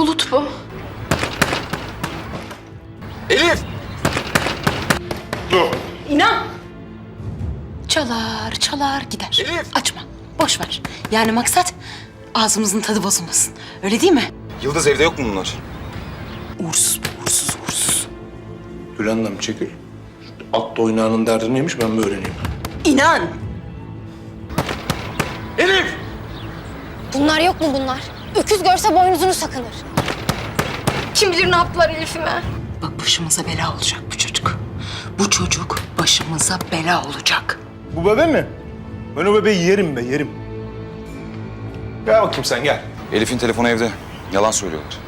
Bulut bu. Elif! Dur. İnan. Çalar çalar gider. Elif! Açma. Boş ver. Yani maksat ağzımızın tadı bozulmasın. Öyle değil mi? Yıldız evde yok mu bunlar? Uğursuz bu, uğursuz uğursuz. Gül Hanım çekil. Atla oynağının derdi neymiş ben mi öğreneyim? İnan. Elif! Bunlar yok mu bunlar? Öküz görse boynuzunu sakınır. Kim bilir ne yaptılar Elif'ime. Bak başımıza bela olacak bu çocuk. Bu çocuk başımıza bela olacak. Bu bebe mi? Ben o bebeği yerim be yerim. Gel bakayım sen gel. Elif'in telefonu evde. Yalan söylüyorlar.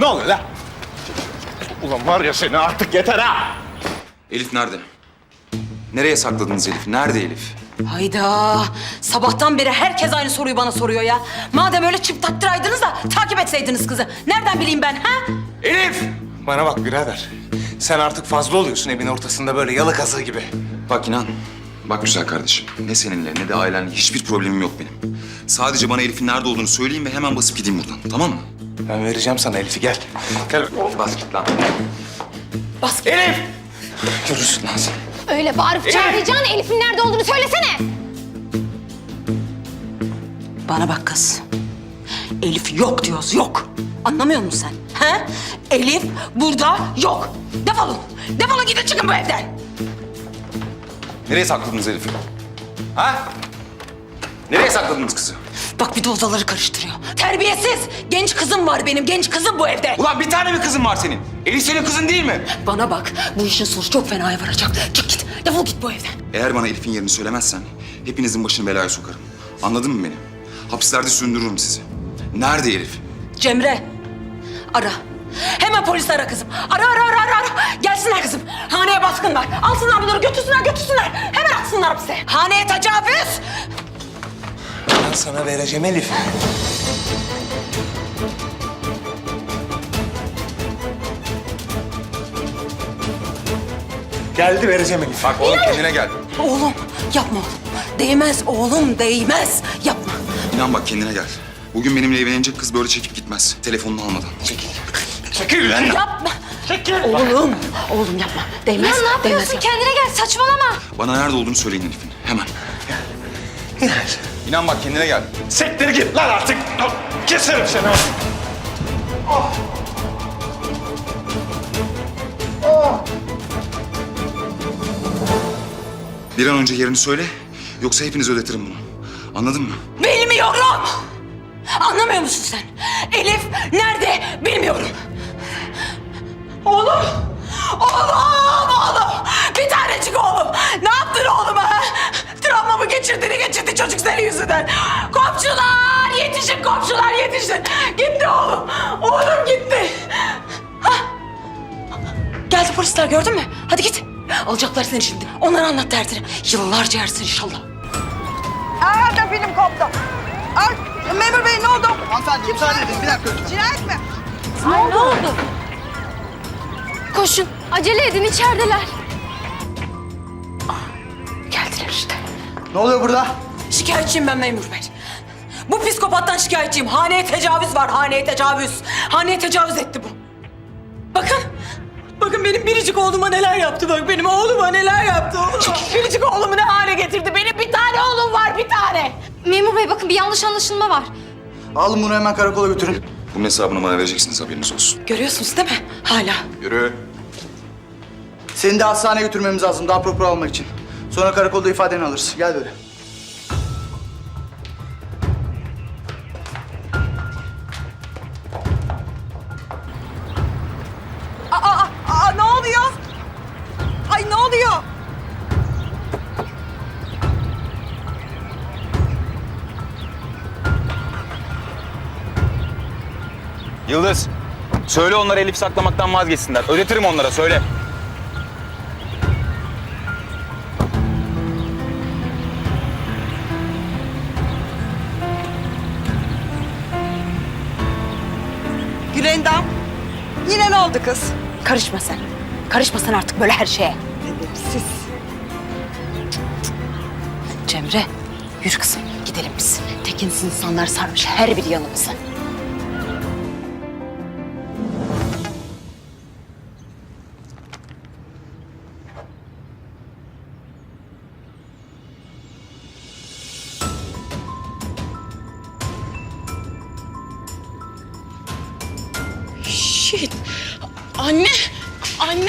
Ne oluyor lan? Ulan var ya seni artık yeter ha. Elif nerede? Nereye sakladınız Elif? Nerede Elif? Hayda. Sabahtan beri herkes aynı soruyu bana soruyor ya. Madem öyle çift taktıraydınız da etseydiniz kızı. Nereden bileyim ben ha? Elif! Bana bak birader. Sen artık fazla oluyorsun evin ortasında böyle yalı kazığı gibi. Bak inan. Bak güzel kardeşim. Ne seninle ne de ailenle hiçbir problemim yok benim. Sadece bana Elif'in nerede olduğunu söyleyin ve hemen basıp gideyim buradan. Tamam mı? Ben vereceğim sana Elif'i gel. Gel. Bas git lan. Bas. Elif! Görürsün lan sen. Öyle bağırıp çağıracağın Elif'in nerede olduğunu söylesene. Bana bak kız. Elif yok diyoruz, yok. Anlamıyor musun sen? He? Elif burada yok. Defolun. Defolun gidin çıkın bu evden. Nereye sakladınız Elif'i? Ha? Nereye sakladınız kızı? Bak bir de odaları karıştırıyor. Terbiyesiz. Genç kızım var benim. Genç kızım bu evde. Ulan bir tane mi kızın var senin? Elif senin kızın değil mi? Bana bak. Bu işin sonu çok fenaya varacak. Çık git. Defol git bu evden. Eğer bana Elif'in yerini söylemezsen hepinizin başını belaya sokarım. Anladın mı beni? Hapislerde sündürürüm sizi. Nerede Elif? Cemre. Ara. Hemen polisi ara kızım. Ara ara ara ara. ara. Gelsinler kızım. Haneye baskın var. Alsınlar bunları götürsünler götürsünler. Hemen atsınlar bize. Haneye tecavüz. Ben sana vereceğim Elif. Geldi vereceğim Elif. Bak oğlum kendine gel. Oğlum yapma oğlum. Değmez oğlum değmez. Yapma. İnan bak kendine gel. Bugün benimle evlenecek kız böyle çekip gitmez. Telefonunu almadan. Çekil. Çekil lan. Yapma. Oğlum. Oğlum yapma. Değmez. Ya ne yapıyorsun? Değmez. Kendine gel saçmalama. Bana nerede olduğunu söyleyin Elif'in. Hemen. Gel. İnan bak kendine gel. Sektir git lan artık. Keserim seni. Bir an önce yerini söyle. Yoksa hepiniz ödetirim bunu. Anladın mı? Bilmiyorum. Anlamıyor musun sen? Elif nerede? Bilmiyorum. Oğlum. Oğlum, oğlum. Bir tanecik oğlum. Ne yaptın oğluma? ha? Travma mı geçirdin, geçirdi çocuk senin yüzünden. Komşular yetişin, komşular yetişin. Gitti oğlum. Oğlum gitti. Hah. Geldi polisler gördün mü? Hadi git. Alacaklar seni şimdi. Onlara anlat derdini. Yıllarca yersin inşallah. Aa da film koptu. Ay, memur bey ne oldu? Hanımefendi müsaade edin bir dakika. Cinayet mi? Ne oldu? Koşun. Acele edin içerideler. Geldiler işte. Ne oluyor burada? Şikayetçiyim ben memur bey. Bu psikopattan şikayetçiyim. Haneye tecavüz var, haneye tecavüz. Haneye tecavüz etti bu. Bakın, bakın benim biricik oğluma neler yaptı bak. Benim oğluma neler yaptı oğluma. Biricik oğlumu ne hale getirdi. Benim bir tane oğlum var, bir tane. Memur bey bakın bir yanlış anlaşılma var. Alın bunu hemen karakola götürün. Bunun hesabını bana vereceksiniz haberiniz olsun. Görüyorsunuz değil mi? Hala. Yürü. Seni de hastaneye götürmemiz lazım daha propor almak için. Sonra karakolda ifadeni alırız. Gel böyle. Yıldız, söyle onlara Elif saklamaktan vazgeçsinler. Ödetirim onlara, söyle. Gülendam. Yine ne oldu kız? Karışma sen. Karışma sen artık böyle her şeye. Siz. Cemre, yürü kızım. Gidelim biz. Tekinsiz insanlar sarmış her biri yanımıza. Anne! Anne!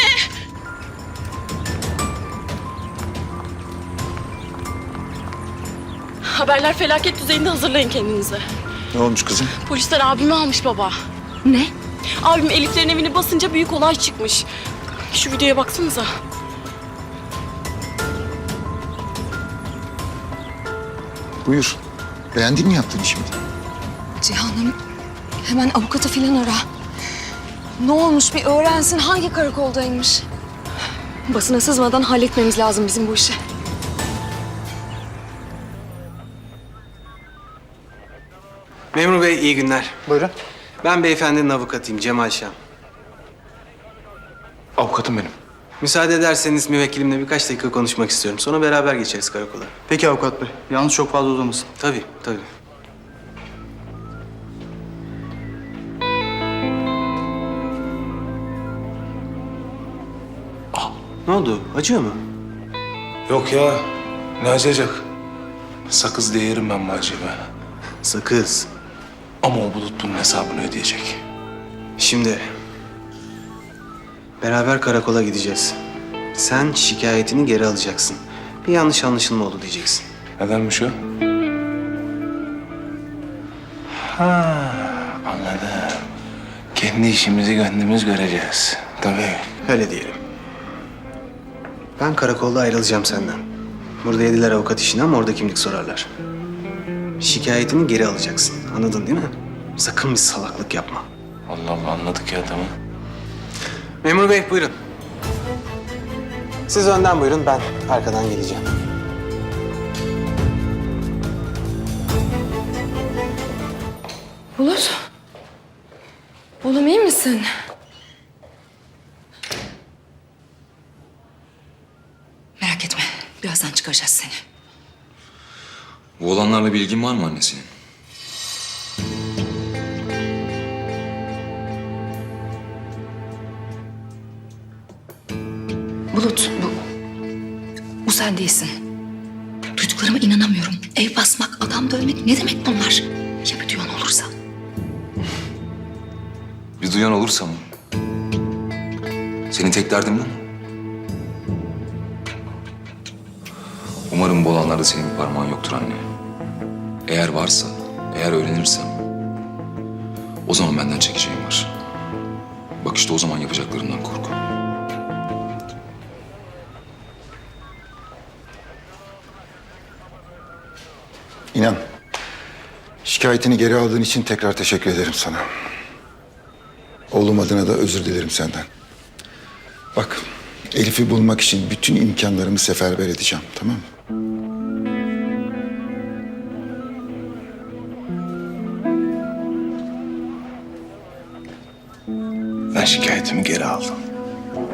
Haberler felaket düzeyinde hazırlayın kendinizi. Ne olmuş kızım? Polisler abimi almış baba. Ne? Abim Elif'lerin evini basınca büyük olay çıkmış. Şu videoya baksanıza. Buyur. Beğendin mi yaptığını şimdi? Cihan'ım hemen avukatı filan ara. Ne olmuş bir öğrensin hangi karakoldaymış. Basına sızmadan halletmemiz lazım bizim bu işi. Memur Bey iyi günler. Buyurun. Ben beyefendinin avukatıyım Cemal Şam. Avukatım benim. Müsaade ederseniz müvekkilimle birkaç dakika konuşmak istiyorum. Sonra beraber geçeriz karakola. Peki avukat bey. Yalnız çok fazla uzamasın. Tabii, tabii. Ne oldu? Acıyor mu? Yok ya. Ne acıyacak? Sakız değerim ben acıma. Sakız. Ama o bulut bunun hesabını ödeyecek. Şimdi beraber karakola gideceğiz. Sen şikayetini geri alacaksın. Bir yanlış anlaşılma oldu diyeceksin. Nedenmiş o? Ha, anladım. Kendi işimizi kendimiz göreceğiz. Tabii. Öyle diyelim. Ben karakolda ayrılacağım senden. Burada yediler avukat işini ama orada kimlik sorarlar. Şikayetini geri alacaksın. Anladın değil mi? Sakın bir salaklık yapma. Allah Allah anladık ya tamam. Memur bey buyurun. Siz önden buyurun ben arkadan geleceğim. Bulut. Oğlum iyi misin? Birazdan çıkaracağız seni. Bu olanlarla bir ilgin var mı annesinin? Bulut bu. Bu sen değilsin. Duyduklarıma inanamıyorum. Ev basmak, adam dövmek ne demek bunlar? Ya bir duyan olursa? Bir duyan olursa mı? Senin tek derdin bu mu? Umarım bu olanlarda senin bir parmağın yoktur anne. Eğer varsa, eğer öğrenirsem... ...o zaman benden çekeceğim var. Bak işte o zaman yapacaklarından korku. İnan. Şikayetini geri aldığın için tekrar teşekkür ederim sana. Oğlum adına da özür dilerim senden. Bak, Elif'i bulmak için bütün imkanlarımı seferber edeceğim, tamam mı? Ben şikayetimi geri aldım.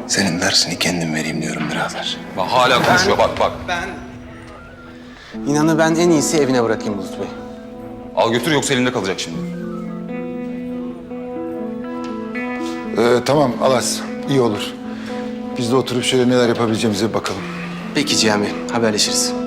Senin dersini kendim vereyim diyorum birader. Bak hala konuşuyor bak bak. Ben... İnanı ben en iyisi evine bırakayım Bulut Bey. Al götür yoksa elinde kalacak şimdi. Ee, tamam, Alas. iyi olur. Biz de oturup şöyle neler yapabileceğimize bir bakalım. Peki Cihan Bey, haberleşiriz.